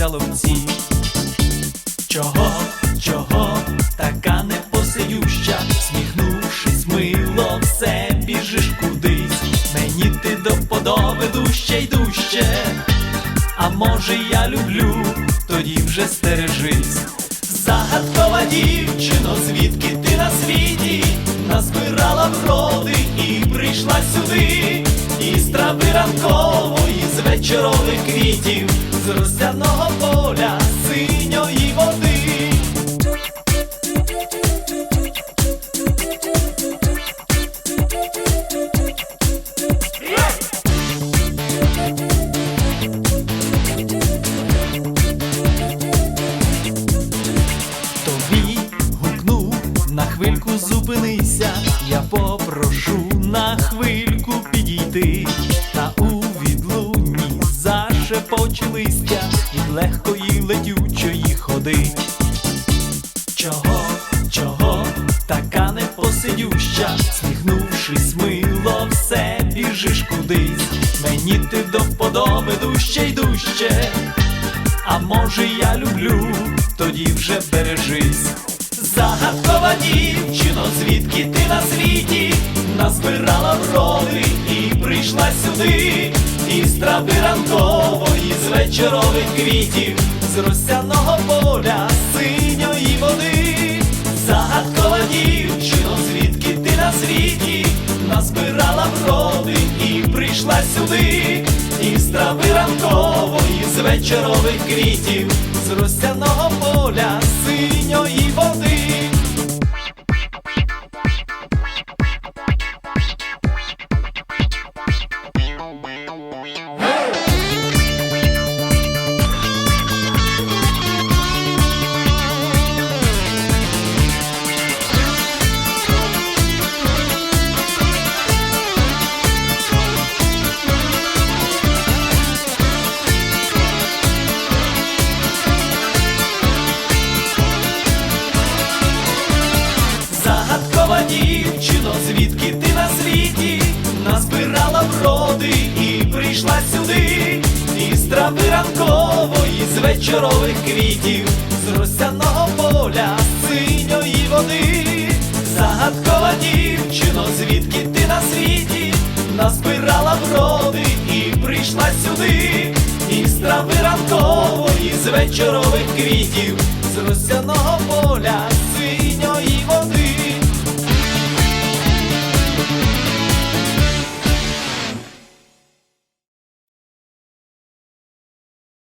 відшукаються ловці. Чого, чого, така непосидюща, сміхнувшись мило, все біжиш кудись, мені ти до вподоби дужче й дужче. А може я люблю, тоді вже стережись. Загадкова дівчино, звідки ти на світі назбирала вроди і прийшла сюди, із трави ранкової, з вечорових квітів, з розсяного поля, синьої води. Тобі гукну, на хвильку зупинися, ходи. Чого, чого, така непосидюща, сміхнувшись мило, все біжиш кудись, мені ти до вподоби дужче й дужче. А може я люблю, тоді вже бережись. Загадкова дівчино, звідки ти на світі назбирала вроди і прийшла сюди, трави ранкової, з вечорових квітів, з розсяного поля, синьої води. Загадкова дівчино, звідки ти на світі назбирала вроди і прийшла сюди, із трави ранкової, з вечорових квітів, з розсяного поля, синьої води. Назбирала вроди і прийшла сюди, із трави ранкової, з вечорових квітів, з розсяного поля, синьої води. Загадкова дівчино, звідки ти на світі назбирала вроди і прийшла сюди, із трави ранкової, з вечорових квітів, з розсяного поля.